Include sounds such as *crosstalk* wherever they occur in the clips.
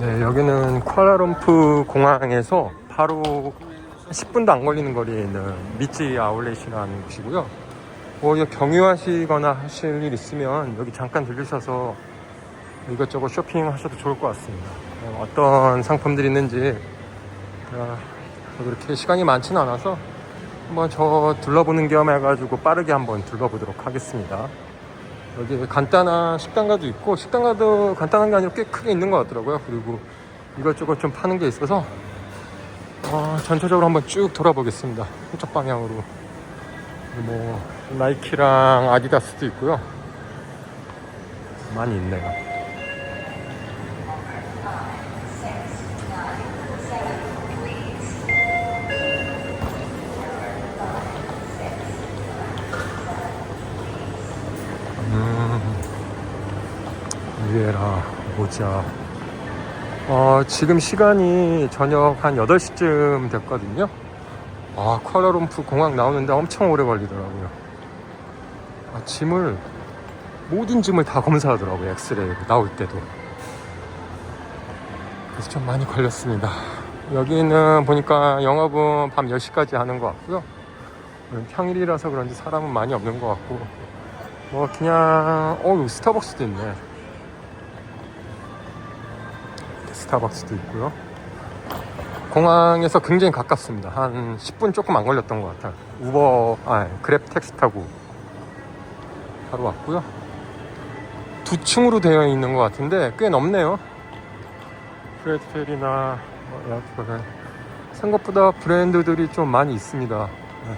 네, 여기는 쿠알라룸푸 공항에서 바로 10분도 안 걸리는 거리에 있는 미찌 아울렛이라는 곳이고요. 뭐 이거 경유하시거나 하실 일 있으면 여기 잠깐 들르셔서 이것저것 쇼핑하셔도 좋을 것 같습니다. 어, 어떤 상품들이 있는지 어, 그렇게 시간이 많지는 않아서 한번 저 둘러보는 겸 해가지고 빠르게 한번 둘러보도록 하겠습니다. 여기 간단한 식당가도 있고 식당가도 간단한 게 아니라 꽤 크게 있는 것 같더라고요. 그리고 이것저것 좀 파는 게 있어서 어, 전체적으로 한번 쭉 돌아보겠습니다. 이쪽 방향으로 뭐 나이키랑 아디다스도 있고요. 많이 있네요. 위에라 모자. 어, 지금 시간이 저녁 한 8시쯤 됐거든요. 아 쿠알라룸푸 공항 나오는데 엄청 오래 걸리더라고요. 아, 짐을 모든 짐을 다 검사하더라고요 엑스레이 나올 때도. 그래서 좀 많이 걸렸습니다. 여기는 보니까 영업은 밤 10시까지 하는 것 같고요. 평일이라서 그런지 사람은 많이 없는 것 같고. 뭐 그냥 어우 스타벅스도 있네 스타벅스도 있고요. 공항에서 굉장히 가깝습니다. 한 10분 조금 안 걸렸던 것 같아요. 우버 아 그랩 택시 타고 바로 왔고요. 두 층으로 되어 있는 것 같은데 꽤 넓네요. 프레드펠이나 뭐 에어프가 생각보다 브랜드들이 좀 많이 있습니다. 네.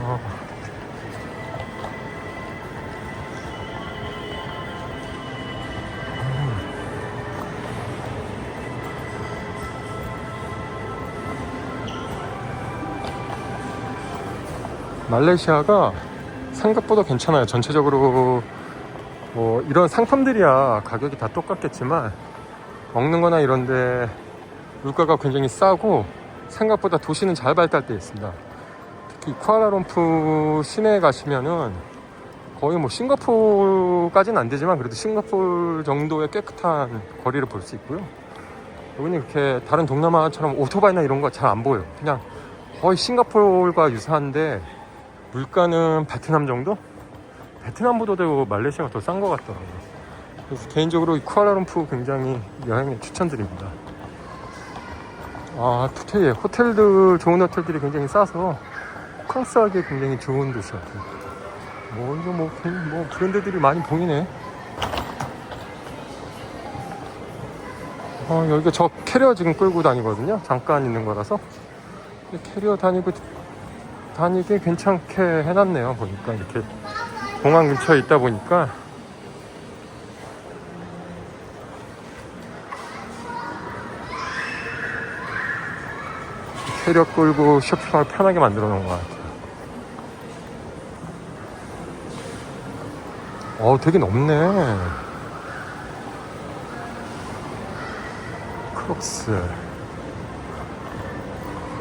어, 말레이시아가 생각보다 괜찮아요. 전체적으로 뭐 이런 상품들이야 가격이 다 똑같겠지만 먹는 거나 이런데 물가가 굉장히 싸고 생각보다 도시는 잘 발달되어 있습니다. 특히 쿠알라룸푸 시내에 가시면은 거의 뭐 싱가포르까지는 안 되지만 그래도 싱가포르 정도의 깨끗한 거리를 볼 수 있고요. 여기는 이렇게 다른 동남아처럼 오토바이나 이런 거 잘 안 보여요. 그냥 거의 싱가포르가 유사한데 물가는 베트남 정도? 베트남보다도 말레이시아가 더 싼 것 같더라고요. 그래서 개인적으로 이 쿠알라룸푸 굉장히 여행에 추천드립니다. 아, 호텔, 호텔들, 좋은 호텔들이 굉장히 싸서 호캉스하기에 굉장히 좋은 도시 같아요. 뭐, 이거 뭐, 뭐, 브랜드들이 많이 보이네. 어, 여기가 저 캐리어 지금 끌고 다니거든요. 잠깐 있는 거라서. 캐리어 다니고 다니기 괜찮게 해놨네요. 보니까 이렇게 공항 근처에 있다 보니까 캐리어 끌고 쇼핑을 편하게 만들어 놓은 것 같아요. 어, 되게 넓네. 크록스.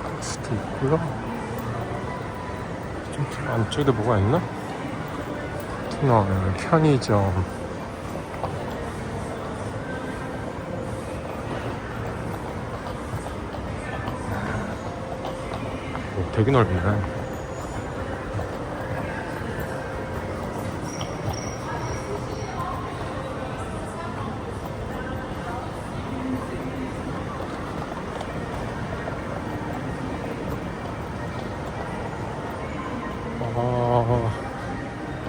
크록스도 있고요. 좀 안쪽에도 뭐가 있나? 터널, 편의점. 오, 되게 넓네. 아,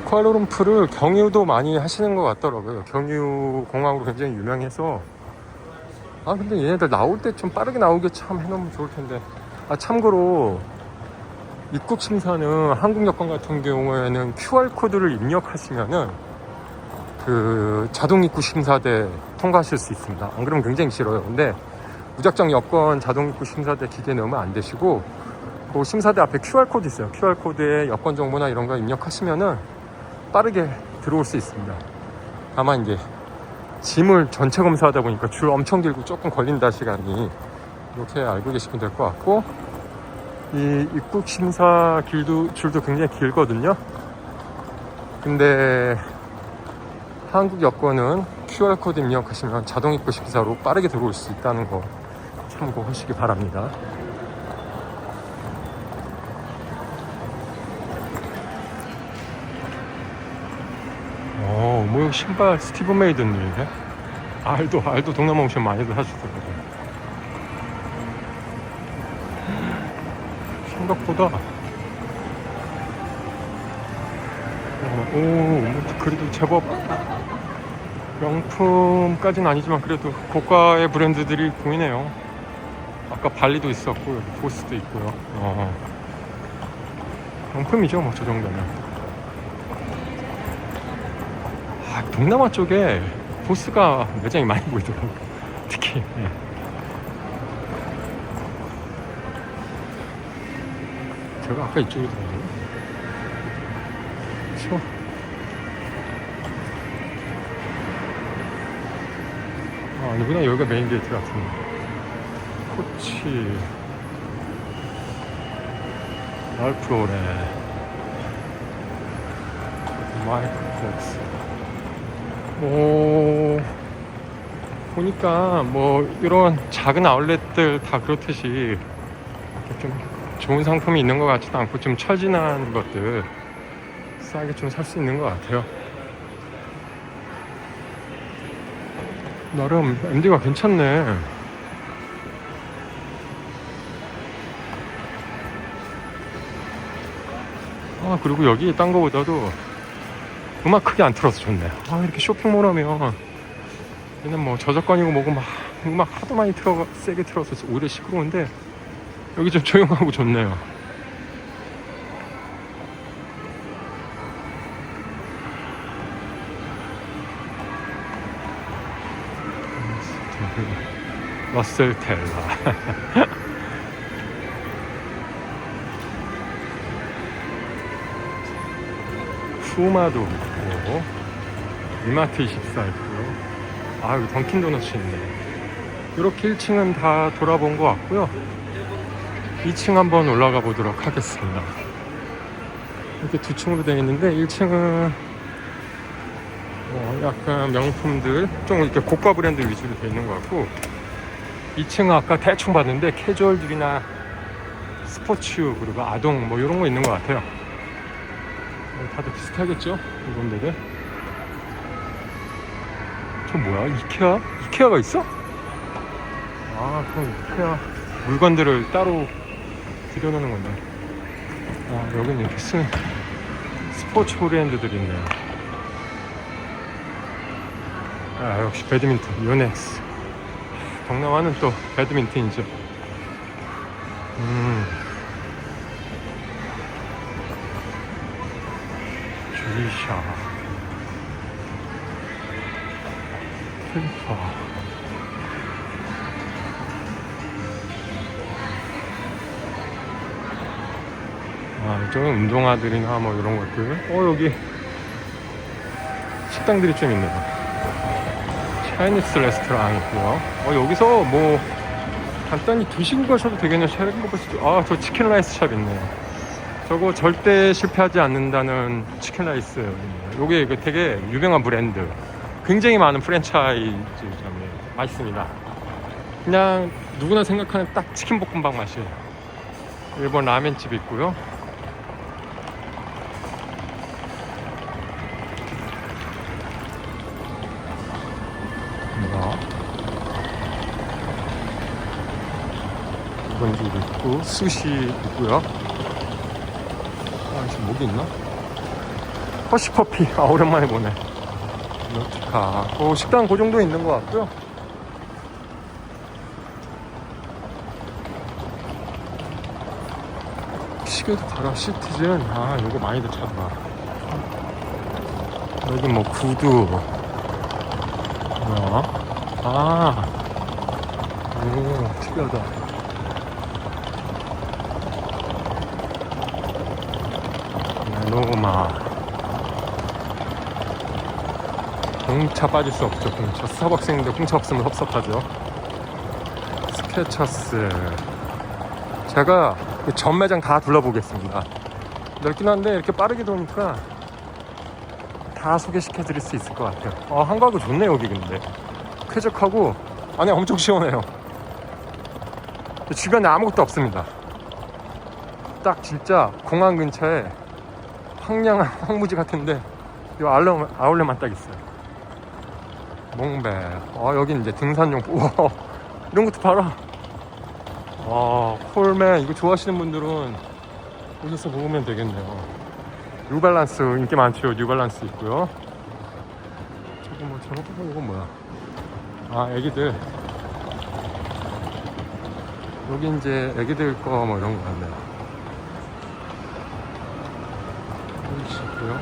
쿠알라룸푸를 경유도 많이 하시는 것 같더라고요. 경유 공항으로 굉장히 유명해서. 아, 근데 얘네들 나올 때 좀 빠르게 나오게 참 해놓으면 좋을 텐데. 아, 참고로 입국 심사는 한국 여권 같은 경우에는 QR코드를 입력하시면은 그 자동 입국 심사대 통과하실 수 있습니다. 안 그러면 굉장히 싫어요. 근데 무작정 여권 자동 입국 심사대 기계 넣으면 안 되시고 그 심사대 앞에 QR코드 있어요. QR코드에 여권 정보나 이런 거 입력하시면은 빠르게 들어올 수 있습니다. 다만 이제 짐을 전체 검사하다 보니까 줄 엄청 길고 조금 걸린다 시간이 이렇게 알고 계시면 될 것 같고 이 입국 심사 길도 줄도 굉장히 길거든요. 근데 한국 여권은 QR코드 입력하시면 자동 입국 심사로 빠르게 들어올 수 있다는 거 참고하시기 바랍니다. 어, 뭐 신발 스티브 메이드님이네. 알도 알도 동남아 오시면 많이들 하시더라고요. 생각보다 어, 오, 뭐 그래도 제법 명품까지는 아니지만 그래도 고가의 브랜드들이 보이네요. 아까 발리도 있었고 여기 보스도 있고요. 어. 명품이죠, 뭐 저 정도면. 아, 동남아 쪽에 보스가 매장이 많이 보이더라고요. *laughs* 특히. 예. 제가 아까 이쪽에 들어가요. 그렇죠. 아, 아니구나. 여기가 메인 게이트 같은데. 코치. 알프로레. 마이클 잭스. 오. 보니까 뭐 이런 작은 아울렛들 다 그렇듯이 좀 좋은 상품이 있는 것 같지도 않고 좀 처진한 것들 싸게 좀 살 수 있는 것 같아요. 나름 MD가 괜찮네. 아 그리고 여기 딴 거보다도 음악 크게 안 틀어서 좋네. 아 이렇게 쇼핑몰 하면 얘는 뭐 저작권이고 뭐고 막 음악 하도 많이 틀어 세게 틀어서 오히려 시끄러운데 여기 좀 조용하고 좋네요. 러셀 텔라. *laughs* 푸마도 있고, 이마트 24 있고요. 아, 여기 던킨 도너츠 있네. 이렇게 1층은 다 돌아본 것 같고요. 2층 한번 올라가 보도록 하겠습니다. 이렇게 두 층으로 되어 있는데 1층은 어, 약간 명품들 좀 이렇게 고가 브랜드 위주로 되어 있는 것 같고 2층은 아까 대충 봤는데 캐주얼들이나 스포츠 그리고 아동 뭐 이런 거 있는 것 같아요. 어, 다들 비슷하겠죠? 이런 데들. 저 뭐야? 이케아? 이케아가 있어? 아 그럼 이케아 물건들을 따로 들여놓는 건데. 아 여기는 이렇게 쓴 스포츠 브랜드들이 있네요. 아 역시 배드민턴 요넥스. 동남아는 또 배드민턴이죠. 음. 아, 이쪽은 운동화들이나 뭐 이런 것들. 어, 여기 식당들이 좀 있네요. 차이니스 레스토랑 있고요. 어, 여기서 뭐 간단히 드시고 가셔도 되겠네요. 수도. 아, 저 치킨 라이스 샵 있네요. 저거 절대 실패하지 않는다는 치킨 라이스. 요게 이거 되게 유명한 브랜드. 굉장히 많은 프랜차이즈점이에요. 맛있습니다. 그냥 누구나 생각하는 딱 치킨 볶음밥 맛이에요. 일본 라멘집 있고요. 집 있고 수시 있고요. 아 지금 목이 있나? 허쉬커피 아 오랜만에 보네. 노티카 어, 식당 그 정도 있는 것 같고요. 시계도 봐라 시티즌 아 요거 많이들 찾아봐 여기 뭐 구두 뭐야 아, 오, 특이하다. 노마. 공차 빠질 수 없죠, 공차. 스타벅스인데 공차 없으면 섭섭하죠. 스케쳐스. 제가 그전 매장 다 둘러보겠습니다. 넓긴 한데 이렇게 빠르게 도니까 다 소개시켜 드릴 수 있을 것 같아요. 아, 한가구 좋네, 여기 근데. 쾌적하고, 안에 엄청 시원해요. 주변에 아무것도 없습니다. 딱 진짜 공항 근처에 황량한 황무지 같은데, 이 아울렛, 아울렛만 딱 있어요. 몽벨. 아, 여긴 이제 등산용품. 우와, *laughs* 이런 것도 팔아. 와, 콜맨. 이거 좋아하시는 분들은 오셔서 먹으면 되겠네요. 뉴발란스 인기 많죠. 뉴발란스 있고요. 저거 뭐 저거 어, 이건 뭐야? 아 애기들 여기 이제 애기들 거 뭐 이런 거 같네요. 여기 있고요.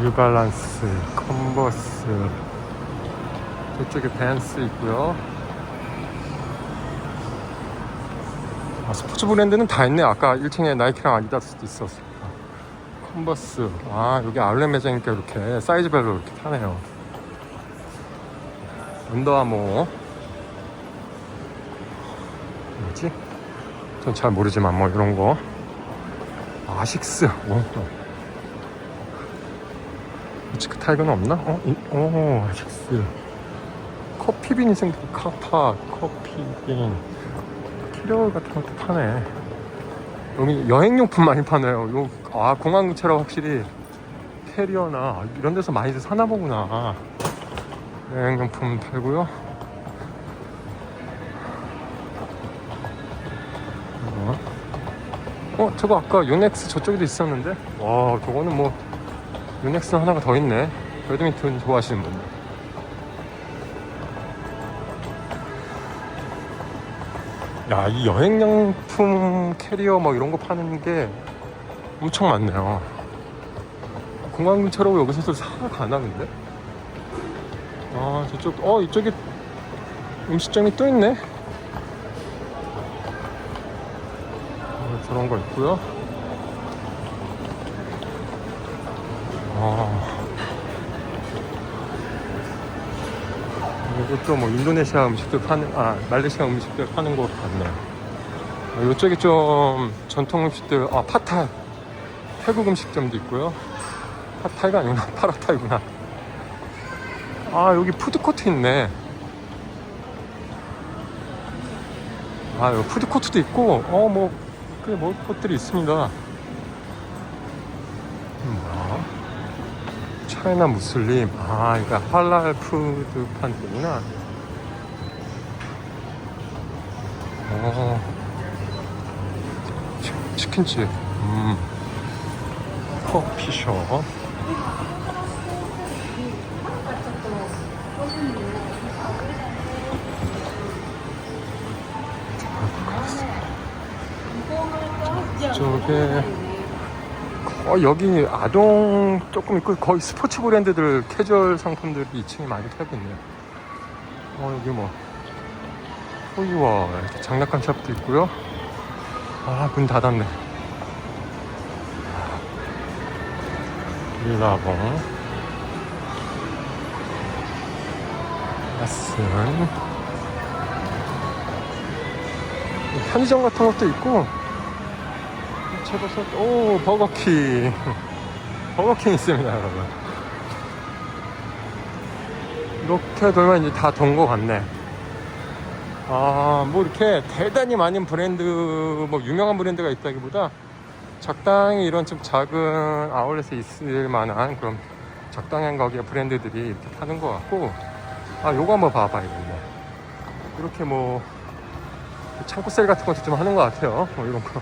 뉴발란스, 컨버스, 저쪽에 밴스 있고요. 아, 스포츠 브랜드는 다 있네. 아까 1층에 나이키랑 아디다스도 있었어. 컨버스. 아, 여기 아울렛 매장이니까 이렇게 사이즈별로 이렇게 파네요. 언더아모. 뭐지? 전 잘 모르지만 뭐 이런 거. 아식스. 오. 우치크 타이거는 없나? 어? 이, 오, 아식스. 커피빈이 생긴 카파, 커피빈. 키려 같은 것도 파네. 여기 여행용품 많이 파네요. 요, 아, 공항 근처라 확실히 캐리어나 이런 데서 많이들 사나 보구나. 여행용품 팔고요. 어, 어, 저거 아까 요넥스 저쪽에도 있었는데? 와, 저거는 뭐, 요넥스 하나가 더 있네. 배드민턴 좋아하시는 분들. 야, 이 여행용품 캐리어 뭐 이런 거 파는 게 엄청 많네요. 공항 근처로 여기서도 사러 가나 근데? 아, 저쪽, 어, 이쪽에 음식점이 또 있네. 어, 저런 거 있고요. 아. 이것도 뭐 인도네시아 음식들 파는 아 말레이시아 음식들 파는 것 같네요. 아, 이쪽에 좀 전통 음식들 아 파타이 태국 음식점도 있고요. 파타이가 아니구나 *laughs* 파라타이구나. 아 여기 푸드코트 있네. 아 여기 푸드코트도 있고 어뭐 꽤 먹을 것들이 있습니다. 음, 뭐야? 차이나 무슬림 아 이거 할랄 푸드 판구나 어 치, 치킨집 음 커피숍 저쪽에 어, 여기 아동 조금 있고 거의 스포츠 브랜드들 캐주얼 상품들이 2층에 많이 팔고 있네요. 어 여기 뭐 호이와 이렇게 장난감 샵도 있고요. 아 문 닫았네. 일라봉 아슨 편의점 같은 것도 있고 채버섯 오 버거킹. *laughs* 버거킹 있습니다 여러분. 이렇게 돌면 이제 다 돈 거 같네. 아 뭐 이렇게 대단히 많은 브랜드 뭐 유명한 브랜드가 있다기보다 적당히 이런 좀 작은 아울렛에 있을 만한 그런 적당한 가격의 브랜드들이 이렇게 파는 것 같고. 아 요거 한번 봐봐 이거 뭐. 이렇게 뭐 창고 세일 같은 것도 좀 하는 것 같아요. 뭐 이런 거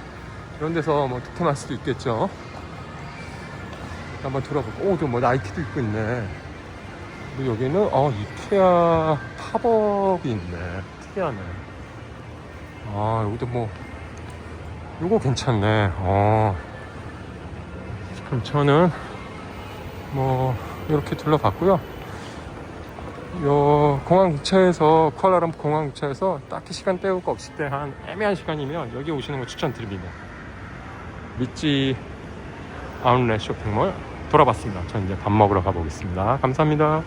이런 데서 뭐 득템할 수도 있겠죠. 한번 들어볼까? 오, 저뭐 나이키도 입고 있네. 그리고 여기는 어 이케아 팝업이 있네. 특이하네. 아 여기도 뭐 요거 괜찮네. 어 지금 저는 뭐 이렇게 둘러봤고요. 요 공항 근처에서 쿠알라룸푸 공항 근처에서 딱히 시간 때울 거 없을 때 한 애매한 시간이면 여기 오시는 거 추천드립니다. 미찌 아웃렛 쇼핑몰 돌아봤습니다. 전 이제 밥 먹으러 가보겠습니다. 감사합니다.